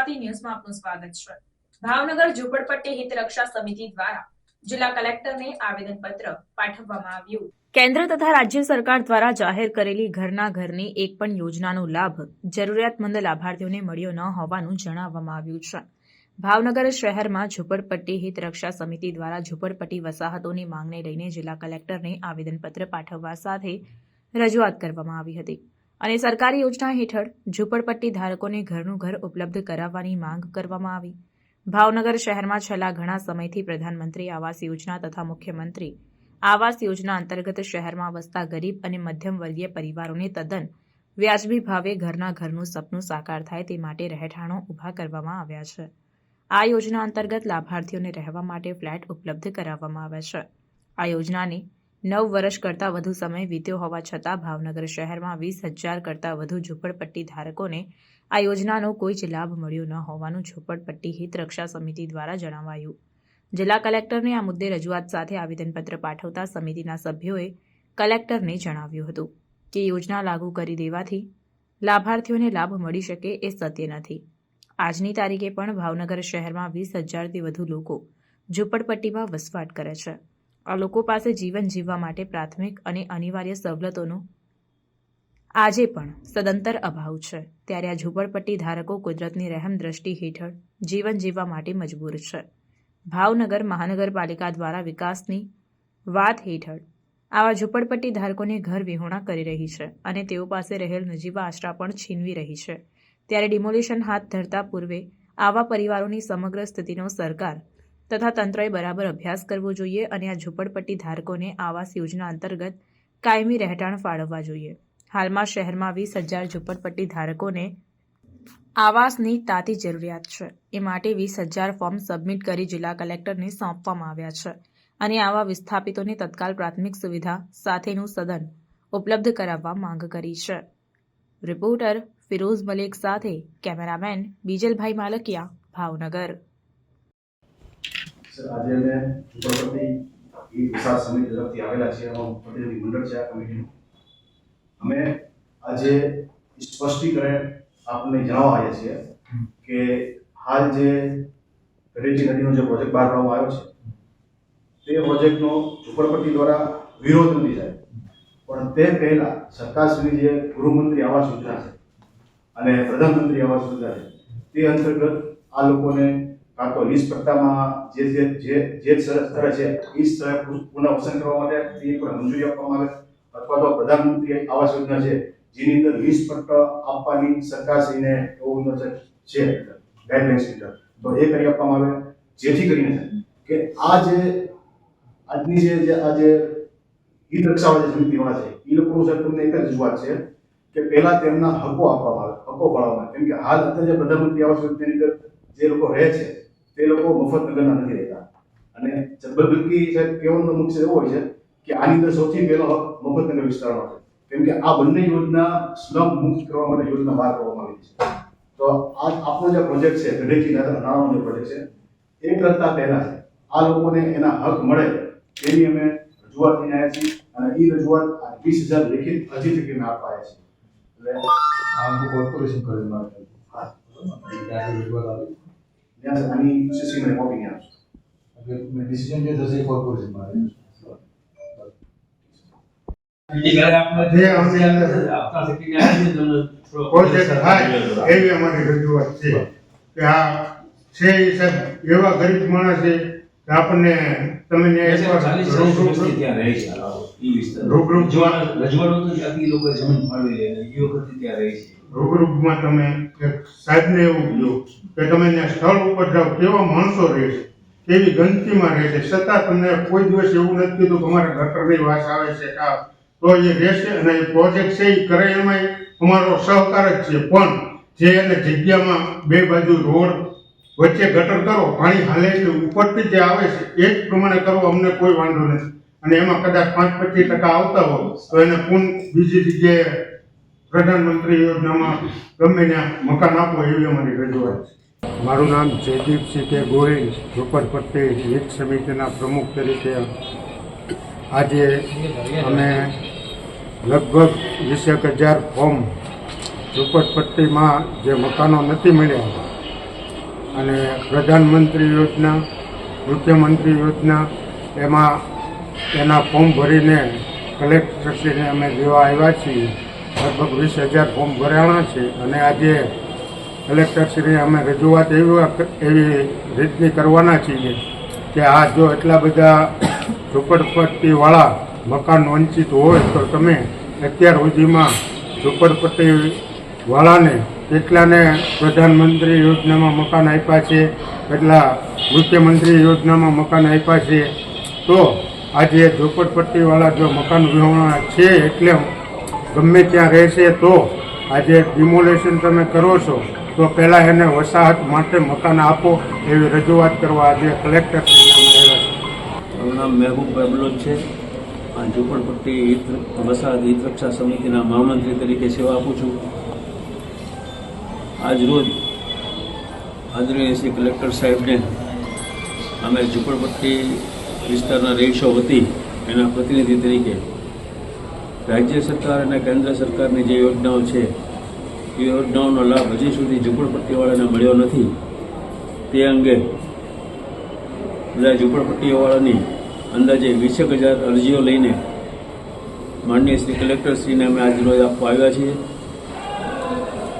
ગુજરાતી ન્યૂઝમાં આપનું સ્વાગત છે. ભાવનગર ઝુંપડપટ્ટી હિતરક્ષા સમિતિ દ્વારા જિલ્લા કલેક્ટરને આવેદનપત્ર પાઠવવામાં આવ્યું. કેન્દ્ર તથા રાજ્ય સરકાર દ્વારા જાહેર કરેલી ઘરના ઘરની એક પણ યોજનાનો લાભ જરૂરિયાતમંદ લાભાર્થીઓને મળ્યો ન હોવાનું જણાવવામાં આવ્યું છે. ભાવનગર શહેરમાં ઝુંપડપટ્ટી હિત રક્ષા સમિતિ દ્વારા ઝુંપડપટ્ટી વસાહતોની માંગને લઈને જિલ્લા કલેક્ટરને આવેદનપત્ર પાઠવવા સાથે રજૂઆત કરવામાં આવી હતી. અને સરકારી યોજના હેઠળ ઝૂંપડપટ્ટી ધારકોને ઘરનું ઘર ઉપલબ્ધ કરાવવાની માંગ કરવામાં આવી. ભાવનગર શહેરમાં છેલ્લા ઘણા સમયથી પ્રધાનમંત્રી આવાસ યોજના તથા મુખ્યમંત્રી આવાસ યોજના અંતર્ગત શહેરમાં વસતા ગરીબ અને મધ્યમ વર્ગીય પરિવારોને તદ્દન વ્યાજબી ભાવે ઘરના ઘરનું સપનું સાકાર થાય તે માટે રહેઠાણો ઊભા કરવામાં આવ્યા છે. આ યોજના અંતર્ગત લાભાર્થીઓને રહેવા માટે ફ્લેટ ઉપલબ્ધ કરાવવામાં આવ્યા છે. આ યોજનાની નવ વર્ષ કરતાં વધુ સમય વીત્યો હોવા છતાં ભાવનગર શહેરમાં વીસ હજાર કરતાં વધુ ઝૂંપડપટ્ટી ધારકોને આ યોજનાનો કોઈ જ લાભ મળ્યો ન હોવાનું ઝૂંપડપટ્ટી હિત રક્ષા સમિતિ દ્વારા જણાવાયું. જિલ્લા કલેક્ટરને આ મુદ્દે રજૂઆત સાથે આવેદનપત્ર પાઠવતા સમિતિના સભ્યોએ કલેક્ટરને જણાવ્યું હતું કે યોજના લાગુ કરી દેવાથી લાભાર્થીઓને લાભ મળી શકે એ સત્ય નથી. આજની તારીખે પણ ભાવનગર શહેરમાં વીસ હજારથી વધુ લોકો ઝૂંપડપટ્ટીમાં વસવાટ કરે છે. આ લોકો પાસે જીવન જીવવા માટે પ્રાથમિક અને અનિવાર્ય સવલતોનો આજે પણ સદંતર અભાવ છે. ત્યારે આ ઝૂંપડપટ્ટી ધારકો કુદરતની રહેમ દ્રષ્ટિ હેઠળ જીવન જીવવા માટે મજબૂર છે. ભાવનગર મહાનગરપાલિકા દ્વારા વિકાસની વાત હેઠળ આવા ઝૂંપડપટ્ટી ધારકોને ઘર વિહોણા કરી રહી છે અને તેઓ પાસે રહેલ નજીવા આશરા પણ છીનવી રહી છે. ત્યારે ડિમોલિશન હાથ ધરતા પૂર્વે આવા પરિવારોની સમગ્ર સ્થિતિનો સરકાર તથા તંત્રએ બરાબર અભ્યાસ કરવો જોઈએ અને આ ઝૂંપડપટ્ટી ધારકોને આવાસ યોજના અંતર્ગત કાયમી રહેઠાણ ફાળવવા જોઈએ. હાલમાં શહેરમાં વીસ હજાર ઝૂંપડપટ્ટી ધારકોને આવાસની તાતી જરૂરિયાત છે. એ માટે વીસ હજાર ફોર્મ સબમિટ કરી જિલ્લા કલેક્ટરને સોંપવામાં આવ્યા છે અને આવા વિસ્થાપિતોને તત્કાલ પ્રાથમિક સુવિધા સાથેનું સદન ઉપલબ્ધ કરાવવા માંગ કરી છે. રિપોર્ટર ફિરોઝ મલિક સાથે કેમેરામેન બીજલભાઈ માલકિયા ભાવનગર. આજે અમે ઉપરપતિ ઈ વિકાસ સમિતિ તરફથી આવેલા છીએ. અમારું પ્રતિનિધિ મંડળ છે આ કમિટીનું. અમે આજે સ્પષ્ટીકરણ આપને જણાવવા આવ્યા છીએ કે હાલ જે રેટી નદીનો જે પ્રોજેક્ટ બહાર પાડવામાં આવ્યો છે, તે પ્રોજેક્ટનો ઝુંપડપટ્ટી દ્વારા વિરોધ નથી થાય પણ તે પહેલા સરકારશ્રી જે ગૃહમંત્રી આવાસ યોજના છે અને પ્રધાનમંત્રી આવાસ યોજના છે, તે અંતર્ગત આ લોકોને કાં તો લીઝ પટ્ટામાં જે જે જે જે સ્થળ છે એ સ્થળે પુનઃવસન કરવા માટે એ પણ મંજૂરી આપવામાં આવે અથવા તો પ્રધાનમંત્રી આવાસ યોજના છે, જેની અંદર લીઝ પટ્ટો આપવાની સરકારશ્રીને એવું છે ગાઈડલાઇન્સ હેઠળ તો એ કરી આપવામાં આવે. જેથી કરીને કે આ જે આજની જે જે આ જે હિત રક્ષાવાળી સમિતિવાળા છે એ લોકોનું સાહેબ તમને એક જ રજૂઆત છે કે પહેલા તેમના હકો આપવામાં આવે, હકો ફાળવવામાં કેમ કે હાલ અત્યારે જે પ્રધાનમંત્રી આવાસ યોજનાની અંદર જે લોકો રહે છે તે લોકો મફત નગરના નથી રહેતા. અને જબરદસ્તી છે કહેવાનો મુખ્ય એવો હોય છે કે આની અંદર સૌથી પહેલો હક મફત નગર વિસ્તારનો છે. કેમ કે આ બંને યોજના સ્લમ મુક્ત કરવા માટે યોજના બહાર કરવામાં આવી છે. તો આ આપણો જે પ્રોજેક્ટ છે ગઢેચી નાણાંનો પ્રોજેક્ટ છે, એ કરતા પહેલા આ લોકોને એના હક મળે તેની અમે રજૂઆત લઈને આવ્યા છીએ અને એ રજૂઆત વીસ હજાર લેખિત અરજી થકી આપવા આવ્યા છે એટલે આ કોર્પોરેશન કરે મારે હા રજૂઆત આવી ત્યાં આની સીસી મને કોપી નહીં આપશો એટલે ડિસિઝન જે થશે એ કોર્પોરેશન મારે જે અમને પ્રોજેક્ટ થાય એવી અમારી રજૂઆત છે કે આ છે સાહેબ એવા ગરીબ માણસ આપણને તમે ને એકવાર રૂબરૂ- રૂબરૂ રૂબરૂમાં તમે સાહેબને એવું કહ્યું કે તમે ત્યાં સ્થળ ઉપર જાઓ કેવા માણસો રહેશે કેવી ગંદકીમાં રહેશે છતાં તમને કોઈ દિવસ એવું નથી કીધું કે અમારે ગટરની વાસ આવે છે કા તો એ રહેશે અને એ પ્રોજેક્ટ છે એ કરે એમાં અમારો સહકાર જ છે. પણ જે એને જગ્યામાં બે બાજુ રોડ વચ્ચે ગટર કરો, પાણી હાલે છે ઉપરથી જે આવે છે, એ જ પ્રમાણે કરો, અમને કોઈ વાંધો નથી. અને એમાં કદાચ પાંચ પચીસ ટકા આવતા હોય, તો એને પૂન બીજી જગ્યાએ પ્રધાનમંત્રી યોજનામાં ગમે ત્યાં મકાન આપો એવી અમારી રજૂઆત છે. મારું નામ જયદીપસિંહ કે ગોહિલ, ઝુંપડપટ્ટી હિત સમિતિના પ્રમુખ તરીકે આજે અમે લગભગ વીસેક હજાર ફોર્મ ઝુંપડપટ્ટીમાં જે મકાનો નથી મળ્યા અને પ્રધાનમંત્રી યોજના, મુખ્યમંત્રી યોજના, એમાં એના ફોર્મ ભરીને કલેક્ટરશ્રીને અમે દેવા આવ્યા છીએ. લગભગ વીસ હજાર ફોર્મ ભરાણા છે અને આજે કલેક્ટરશ્રીને અમે રજૂઆત એવી એવી રીતની કરવાના છીએ કે આ જો એટલા બધા ઝૂંપડપટ્ટીવાળા મકાન વંચિત હોય તો તમે અત્યાર સુધીમાં ઝૂંપડપટ્ટીવાળાને કેટલાને પ્રધાનમંત્રી યોજનામાં મકાન આપ્યા છે કેટલા મુખ્યમંત્રી યોજનામાં મકાન આપ્યા છે. તો આજે ઝોપડપટ્ટીવાળા જો મકાન વિહોણા છે એટલે ગમે ત્યાં રહેશે તો આજે ડિમોલેશન તમે કરો છો, તો પહેલાં એને વસાહત માટે મકાન આપો એવી રજૂઆત કરવા આજે કલેક્ટર મારું નામ મહેબૂબભાઈ બલોચ છે. ઝૂંપડપટ્ટી હિત વસાહત હિત રક્ષા સમિતિના મહામંત્રી તરીકે સેવા આપું છું. આજ રોજ આદરણીય શ્રી કલેક્ટર સાહેબને અમે ઝૂંપડપટ્ટી વિસ્તારના રહીશો વતી એના પ્રતિનિધિ તરીકે રાજ્ય સરકાર અને કેન્દ્ર સરકારની જે યોજનાઓ છે, એ યોજનાઓનો લાભ હજી સુધી ઝુંપડપટ્ટીવાળાને મળ્યો નથી. તે અંગે બધા ઝુંપડપટ્ટીઓવાળાની અંદાજે વીસેક હજાર અરજીઓ લઈને માનનીય શ્રી કલેક્ટરશ્રીને અમે આજરોજ આપવા આવ્યા છીએ.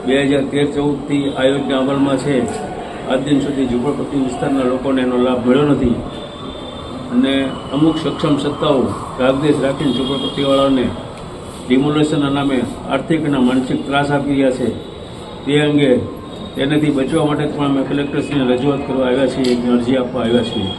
બે હજાર તેર, ચૌદથી આ યોજના અમલમાં છે. આજ દિન સુધી ઝૂંપડપટ્ટી વિસ્તારના લોકોને એનો લાભ મળ્યો નથી. અને અમુક સક્ષમ સત્તાઓ રાગદેશ રાખીને ઝૂંપડપટ્ટીવાળાને ડિમોલેશનના નામે આર્થિક અને માનસિક ત્રાસ આપી રહ્યા છે. તે અંગે તેનાથી બચવા માટે પણ અમે કલેક્ટરશ્રીને રજૂઆત કરવા આવ્યા છીએ અરજી આપવા આવ્યા છીએ.